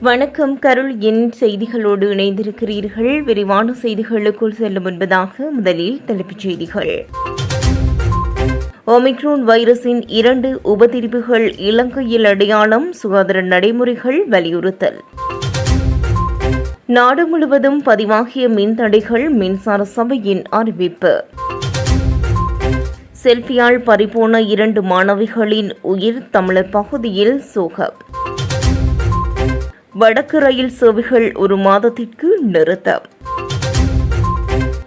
வணக்கம் கருள் என் செய்திகளோடு இணைந்திருக்கிறீர்கள். விரிவான செய்திகளுக்குள் செல்லும் முன்பதாக முதலில் தலைப்புச் செய்திகள். ஒமிக்ரோன் வைரஸின் இரண்டு உபதிரிவுகள் இலங்கையில் அடையாளம் சுகாதார நடைமுறைகள் வலியுறுத்தல். நாடு முழுவதும் பதிவாகிய மின்தடைகள் மின்சார சபையின் அறிவிப்பு. செல்ஃபியால் பறிபோன இரண்டு மாணவிகளின் உயிர் தமிழர் பகுதியில் சோகம். வடக்கு ரயில் சேவைகள் ஒரு மாதத்திற்கு நிறுத்தம்.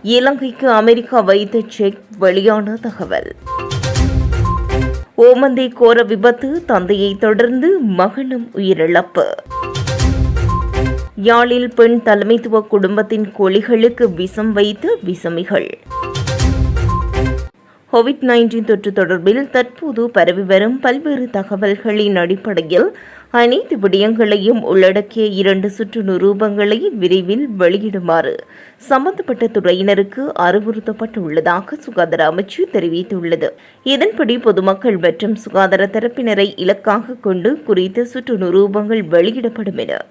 இலங்கைக்கு அமெரிக்கா வைத்த செக் வெளியான தகவல். ஓமந்தை கோர விபத்து தந்தையை தொடர்ந்து மகனும் உயிரிழப்பு. யாழில் பெண் தலைமைத்துவ குடும்பத்தின் கோழிகளுக்கு விஷம் வைத்த விசமிகள் கோவிட் நைன்டீன் தொற்று தொடர்பில் தற்போது பரவி வரும் பல்வேறு தகவல்களின் அடிப்படையில் அனைத்து விடயங்களையும் உள்ளடக்கிய இரண்டு சுற்று நிரூபங்களை விரைவில் வெளியிடுமாறு சம்பந்தப்பட்ட துறையினருக்கு அறிவுறுத்தப்பட்டுள்ளதாக சுகாதார அமைச்சு தெரிவித்துள்ளது. இதன்படி பொதுமக்கள் மற்றும் சுகாதார தரப்பினரை இலக்காக கொண்டு குறித்த சுற்று நிரூபங்கள் வெளியிடப்படும் என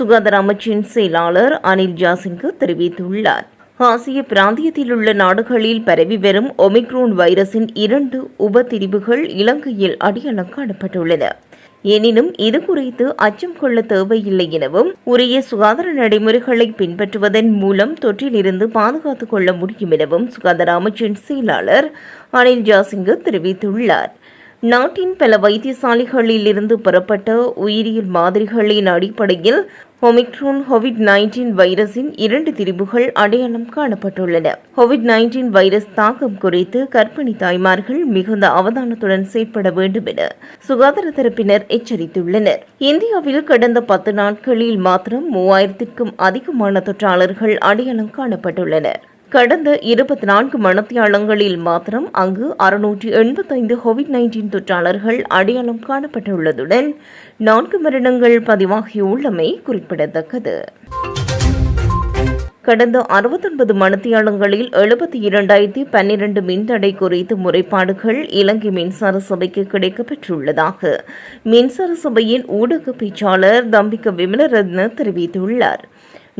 சுகாதார அமைச்சின் செயலாளர் அனில் ஜாசிங்கு தெரிவித்துள்ளார். ஆசிய பிராந்தியத்தில் உள்ள நாடுகளில் பரவி வரும் ஒமிக்ரோன் வைரஸின் இரண்டு உபதிரிவுகள் இலங்கையில் அடையாளம் காணப்பட்டுள்ளன. எனினும் இது குறித்து அச்சம் கொள்ள தேவையில்லை எனவும் உரிய சுகாதார நடைமுறைகளை பின்பற்றுவதன் மூலம் தொற்றிலிருந்து பாதுகாத்துக் கொள்ள முடியும் எனவும் சுகாதார அமைச்சின் செயலாளர் அனில் ஜாசிங்கு தெரிவித்துள்ளார். நாட்டின் பல வைத்தியசாலைகளில் இருந்து பெறப்பட்ட உயிரியல் மாதிரிகளின் அடிப்படையில் ஒமிக்ரோன் கோவிட் நைன்டீன் வைரஸின் இரண்டு திரிபுகள் அடையாளம் காணப்பட்டுள்ளன. கோவிட் நைன்டீன் வைரஸ் தாக்கம் குறித்து கர்ப்பிணி தாய்மார்கள் மிகுந்த அவதானத்துடன் செயற்பட வேண்டும் என சுகாதார தரப்பினர் எச்சரித்துள்ளனர். இந்தியாவில் கடந்த பத்து நாட்களில் மாத்திரம் மூவாயிரத்திற்கும் அதிகமான தொற்றாளர்கள் அடையாளம் காணப்பட்டுள்ளனர். கடந்த இருபத்தி நான்கு மணத்தியாளங்களில் மாத்திரம் அங்கு அறுநூற்றி எண்பத்தைந்து கோவிட் நைன்டீன் தொற்றாளர்கள் அடையாளம் காணப்பட்டுள்ளதுடன் நான்கு மரணங்கள் பதிவாகியுள்ளமை குறிப்பிடத்தக்கது. கடந்த அறுபத்தொன்பது மணத்தியாளங்களில் எழுபத்தி இரண்டாயிரத்தி பன்னிரண்டு மின்தடை குறித்து முறைப்பாடுகள் இலங்கை மின்சார சபைக்கு கிடைக்கப்பெற்றுள்ளதாக மின்சார சபையின் ஊடக பேச்சாளர் தம்பிக்க விமலரத்ன தெரிவித்துள்ளார்.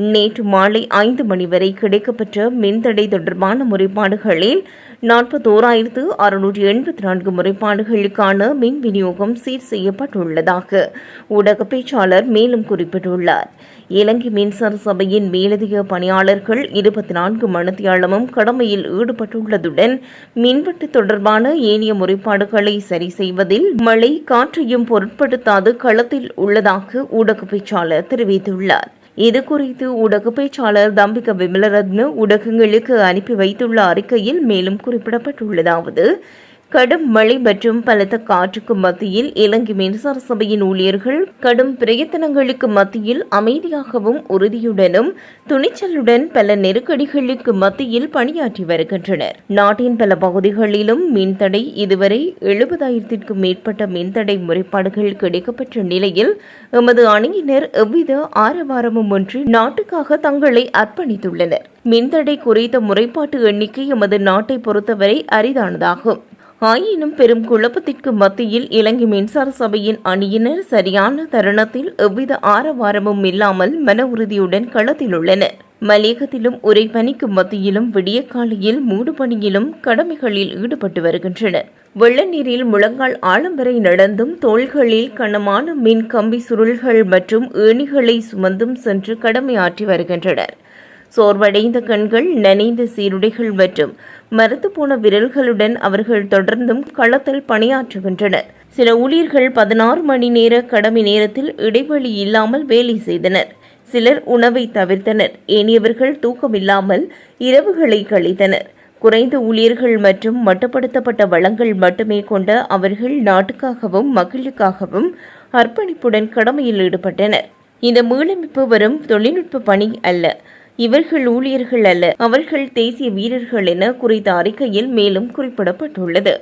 நேற்று மாலை ஐந்து மணி வரை கிடைக்கப்பெற்ற மின்தடை தொடர்பான முறைப்பாடுகளில் நாற்பத்தோராயிரத்து அறுநூற்றி எண்பத்தி நான்கு முறைப்பாடுகளுக்கான மின் விநியோகம் சீர் செய்யப்பட்டுள்ளதாக ஊடக பேச்சாளர் மேலும் குறிப்பிட்டுள்ளார். இலங்கை மின்சார சபையின் மேலதிக பணியாளர்கள் இருபத்தி நான்கு மணித்தியாலமும் கடமையில் ஈடுபட்டுள்ளதுடன் மின்வெட்டு தொடர்பான ஏனைய முறைப்பாடுகளை சரி செய்வதில் மழை காற்றையும் பொருட்படுத்தாது களத்தில் உள்ளதாக ஊடக பேச்சாளர் தெரிவித்துள்ளார். இது குறித்து ஊடக பேச்சாளர் தம்பிக விமலரத்ன ஊடகங்களுக்கு அனுப்பி வைத்துள்ள அறிக்கையில் மேலும் குறிப்பிடப்பட்டுள்ளதாவது. கடும் மழை மற்றும் பலத்த காற்றுக்கு மத்தியில் இலங்கை மின்சார சபையின் ஊழியர்கள் கடும் பிரயத்தனங்களுக்கு மத்தியில் அமைதியாகவும் உறுதியுடனும் துணிச்சலுடன் பல நெருக்கடிகளுக்கு மத்தியில் பணியாற்றி வருகின்றனர். நாட்டின் பல பகுதிகளிலும் மின்தடை இதுவரை எழுபதாயிரத்திற்கும் மேற்பட்ட மின்தடை முறைப்பாடுகள் கிடைக்கப்பெற்ற நிலையில் எமது அணியினர் எவ்வித ஆரவாரமும் ஒன்று நாட்டுக்காக தங்களை அர்ப்பணித்துள்ளனர். மின்தடை குறித்த முறைப்பாட்டு எண்ணிக்கை எமது நாட்டை பொறுத்தவரை அரிதானதாகும். ஆயினும் பெரும் குழப்பத்திற்கு மத்தியில் இலங்கை மின்சார சபையின் அணியினர் சரியான தருணத்தில் எவ்வித ஆரவாரமும் இல்லாமல் மன உறுதியுடன் களத்தில் உள்ளனர் மலையகத்திலும் உரை பனிக்கு மத்தியிலும் விடிய காலையில் மூடுபணியிலும் கடமைகளில் ஈடுபட்டு வருகின்றனர். வெள்ள நீரில் முழங்கால் ஆழம் வரை நடந்தும் தோள்களில் கனமான மின் கம்பி சுருள்கள் மற்றும் ஏணிகளை சுமந்தும் சென்று கடமையாற்றி வருகின்றனர். சோர்வடைந்த கண்கள் நனைந்த சீருடைகள் மற்றும் மரத்து போன விரல்களுடன் அவர்கள் தொடர்ந்தும் களத்தில் பணியாற்றுகின்றனர் சில ஊழியர்கள் பதினாறு மணி நேர கடமை நேரத்தில் இடைவெளி இல்லாமல் வேலை செய்தனர். சிலர் உணவை தவிர்த்தனர். ஏனியவர்கள் தூக்கமில்லாமல் இரவுகளை கழித்தனர். குறைந்த ஊழியர்கள் மற்றும் மட்டுப்படுத்தப்பட்ட வளங்கள் மட்டுமே கொண்ட அவர்கள் நாட்டுக்காகவும் மக்களுக்காகவும் அர்ப்பணிப்புடன் கடமையில் ஈடுபட்டனர். இந்த மீளமைப்பு வரும் தொழில்நுட்ப பணி அல்ல. இவர்கள் ஊழியர்கள் அல்ல அவர்கள் தேசிய வீரர்கள் என குறித்த அறிக்கையில் மேலும் குறிப்பிடப்பட்டுள்ளது.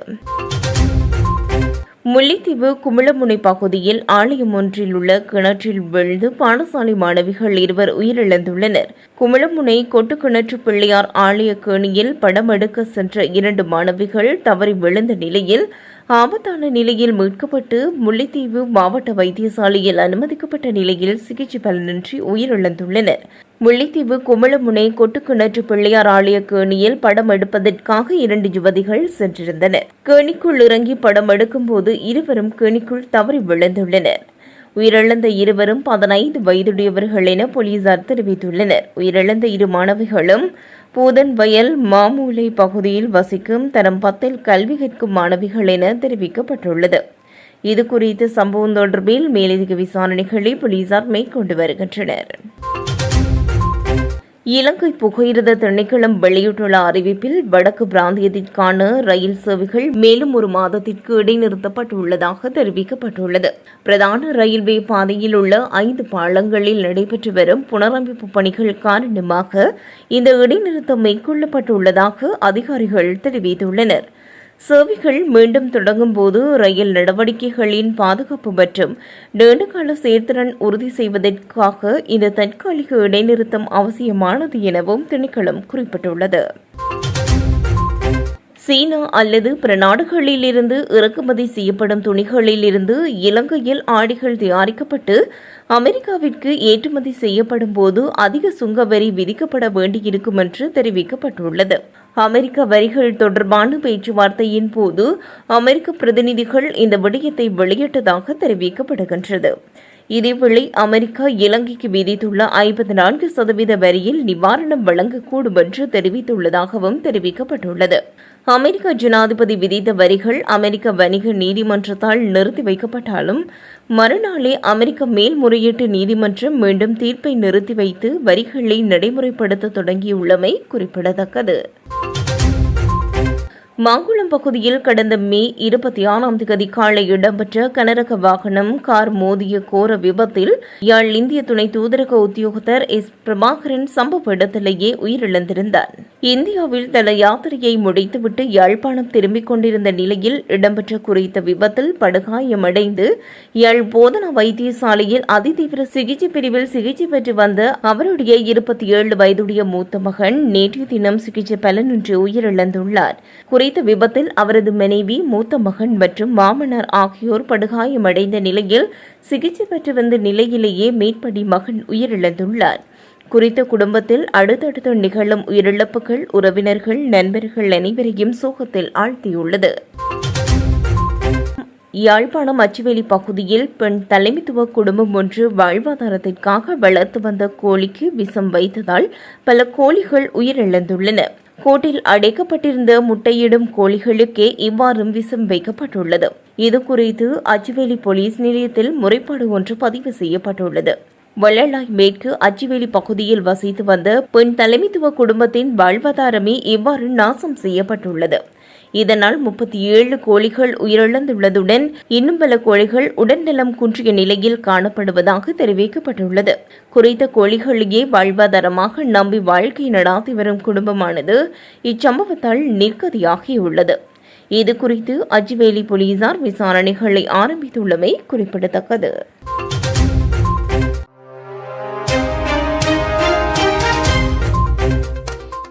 முல்லைத்தீவு குமிளமுனை பகுதியில் ஆலயம் ஒன்றில் உள்ள கிணற்றில் விழுந்து பாடசாலை மாணவிகள் இருவர் உயிரிழந்துள்ளனர். குமிளமுனை கொட்டுக்கிணற்று பிள்ளையார் ஆலய கேணியில் படம் எடுக்க சென்ற இரண்டு மாணவிகள் தவறி விழுந்த நிலையில் ஆபத்தான நிலையில் மீட்கப்பட்டு முல்லைத்தீவு மாவட்ட வைத்தியசாலையில் அனுமதிக்கப்பட்ட நிலையில் சிகிச்சை பலனின்றி உயிரிழந்துள்ளனர். முல்லைத்தீவு குமளமுனை கொட்டுக்கிணற்று பிள்ளையார் ஆலய கேணியில் படம் எடுப்பதற்காக இரண்டு யுவதிகள் சென்றிருந்தனர். கேணிக்குள் இறங்கி படம் எடுக்கும்போது இருவரும் கேணிக்குள் தவறி விழுந்துள்ளனர். உயிரிழந்த இருவரும் பதினைந்து வயதுடையவர்கள் என போலீசார் தெரிவித்துள்ளனர். உயிரிழந்த இரு மாணவிகளும் பூதன் வயல் மாமூலை பகுதியில் வசிக்கும் தரம் பத்தில் கல்வி கற்கும் மாணவிகள் என தெரிவிக்கப்பட்டுள்ளது. இது குறித்து சம்பவம் தொடர்பில் மேலதிக விசாரணைகளை போலீசார் மேற்கொண்டு வருகின்றனர். இலங்கை புகையிரத திணைக்களம் வெளியிட்டுள்ள அறிவிப்பில் வடக்கு பிராந்தியத்திற்கான ரயில் சேவைகள் மேலும் ஒரு மாதத்திற்கு இடைநிறுத்தப்பட்டுள்ளதாக தெரிவிக்கப்பட்டுள்ளது. பிரதான ரயில்வே பாதையில் உள்ள ஐந்து பாலங்களில் நடைபெற்று வரும் புனரமைப்பு பணிகள் காரணமாக இந்த இடைநிறுத்தம் மேற்கொள்ளப்பட்டுள்ளதாக அதிகாரிகள் தெரிவித்துள்ளனர். சேவைகள் மீண்டும் தொடங்கும் போது ரயில் நடவடிக்கைகளின் பாதுகாப்பு மற்றும் நீண்டகால செயற்திறன் உறுதி செய்வதற்காக இந்த தற்காலிக இடைநிறுத்தம் அவசியமானது எனவும் திணைக்களம் குறிப்பிட்டுள்ளது. சீனா அல்லது பிற நாடுகளிலிருந்து இறக்குமதி செய்யப்படும் துணிகளிலிருந்து இலங்கையில் ஆடைகள் தயாரிக்கப்பட்டு அமெரிக்காவிற்கு ஏற்றுமதி செய்யப்படும் போது அதிக சுங்கவரி விதிக்கப்பட வேண்டியிருக்கும் என்று தெரிவிக்கப்பட்டுள்ளது. அமெரிக்க வரிகள் தொடர்பான பேச்சுவார்த்தையின் போது அமெரிக்க பிரதிநிதிகள் இந்த விடயத்தை வெளியிட்டதாக தெரிவிக்கப்படுகின்றது. இதேவேளை அமெரிக்கா இலங்கைக்கு விதித்துள்ள ஐம்பத்தி நான்கு சதவீத வரியில் நிவாரணம் வழங்கக்கூடும் என்று தெரிவித்துள்ளதாகவும் தெரிவிக்கப்பட்டுள்ளது. அமெரிக்க ஜனாதிபதி விதித்த வரிகள் அமெரிக்க வணிக நீதிமன்றத்தால் நிறுத்தி வைக்கப்பட்டாலும் மறுநாளே அமெரிக்க மேல்முறையீட்டு நீதிமன்றம் மீண்டும் தீர்ப்பை நிறுத்தி வைத்து வரிகளை நடைமுறைப்படுத்த தொடங்கியுள்ளமை குறிப்பிடத்தக்கது. மாங்குளம் பகுதியில் கடந்த மே இருபத்தி ஆறாம் தேதி காலை இடம்பெற்ற கனரக வாகனம் கார் மோதிய கோர விபத்தில் யாழ் இந்திய துணை தூதரக உத்தியோகத்தர் எஸ். பிரபாகரன் சம்பவ இடத்திலேயே உயிரிழந்திருந்தார். இந்தியாவில் தன யாத்திரையை முடித்துவிட்டு யாழ்ப்பாணம் திரும்பிக் கொண்டிருந்த நிலையில் இடம்பெற்ற குறித்த விபத்தில் படுகாயமடைந்து யாழ் போதனா வைத்தியசாலையில் அதிதீவிர சிகிச்சை பிரிவில் சிகிச்சை பெற்று வந்த அவருடைய இருபத்தி ஏழு வயதுடைய மூத்த மகன் நேற்றைய தினம் சிகிச்சை பலனின்றி உயிரிழந்துள்ளார். குறித்த விபத்தில் அவரது மனைவி மூத்த மகன் மற்றும் மாமனார் ஆகியோர் படுகாயமடைந்த நிலையில் சிகிச்சை பெற்று வந்த நிலையிலேயே மேற்படி மகன் உயிரிழந்துள்ளார். குறித்த குடும்பத்தில் அடுத்தடுத்து நிகழும் உயிரிழப்புகள் உறவினர்கள் நண்பர்கள் அனைவரையும் சோகத்தில் ஆழ்த்தியுள்ளது. யாழ்ப்பாணம் அச்சுவேலி பகுதியில் பெண் தலைமைத்துவ குடும்பம் ஒன்று வாழ்வாதாரத்திற்காக வளர்த்து வந்த கோழிக்கு விஷம் வைத்ததால் பல கோழிகள் உயிரிழந்துள்ளன. கூட்டில் அடைக்கப்பட்டிருந்த முட்டையிடும் கோழிகளுக்கே இவ்வாறு விசம் வைக்கப்பட்டுள்ளது. இது குறித்து அச்சுவேலி போலீஸ் நிலையத்தில் முறைப்பாடு ஒன்று பதிவு செய்யப்பட்டுள்ளது. வள்ளலாய் மேற்கு அச்சுவேலி பகுதியில் வசித்து வந்த பெண் தலைமைத்துவ குடும்பத்தின் வாழ்வாதாரமே இவ்வாறு நாசம் செய்யப்பட்டுள்ளது. இதனால் முப்பத்தி ஏழு கோழிகள் உயிரிழந்துள்ளதுடன் இன்னும் பல கோழிகள் உடல்நலம் குன்றிய நிலையில் காணப்படுவதாக தெரிவிக்கப்பட்டுள்ளது. குறித்த கோழிகளையே வாழ்வாதாரமாக நம்பி வாழ்க்கை நடாத்தி வரும் குடும்பமானது இச்சம்பவத்தால் நிர்கதியாகியுள்ளது இது குறித்து அஜ்வேலி போலீசார் விசாரணைகளை ஆரம்பித்துள்ளமை குறிப்பிடத்தக்கது.